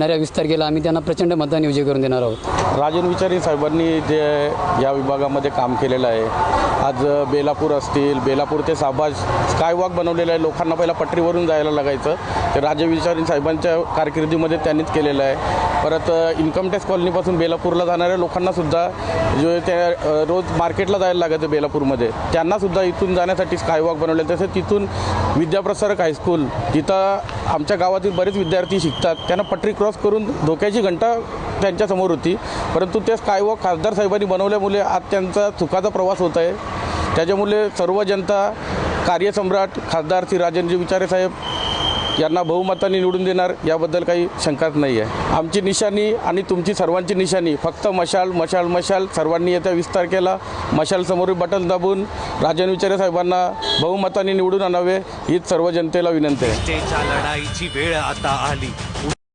येणाऱ्या वीस तारखेला आम्ही त्यांना प्रचंड मतदान विजय करून देणार आहोत. राजन विचारी साहेबांनी जे या विभागामध्ये काम केलेलं आहे आज बेलापूर असतील बेलापूर ते साबाज स्कायवॉक बनवलेलं आहे लोकांना पहिला पटरीवरून जायला लागायचं. ते राजे साहेबांच्या कारकिर्दीमध्ये त्यांनीच केलेलं आहे. परत इन्कम टॅक्स कॉलनीपासून बेलापूरला जाणाऱ्या लोकांनासुद्धा जो त्या रोज मार्केटला जायला लागायचं बेलापूरमध्ये. त्यांनासुद्धा इथून जाण्यासाठी स्कायवॉक बनवले. तसेच तिथून विद्याप्रसारक हायस्कूल तिथं आमच्या गावातील बरेच विद्यार्थी शिकतात त्यांना पटरी क्रॉस करून धोक्याची घंटा त्यांच्यासमोर होती. परंतु ते स्कायवॉक खासदार साहेबांनी बनवल्यामुळे आज त्यांचा चुकाचा प्रवास होत आहे. त्याच्यामुळे सर्व जनता कार्यसम्राट खासदार श्री राजेंद्र विचारे साहेब यांना बहुमताने निवडून देणार याबद्दल काही शंकाच नाही आहे आमची निशाणी आणि तुमची सर्वांची निशाणी फक्त मशाल मशाल मशाल सर्वांनी येत्या विस्तार केला मशाल समोर बटन दाबून राजन विचारे साहेबांना बहुमताने निवडून आणावे हीच सर्व जनतेला विनंती आहे. लढाईची वेळ आता आली.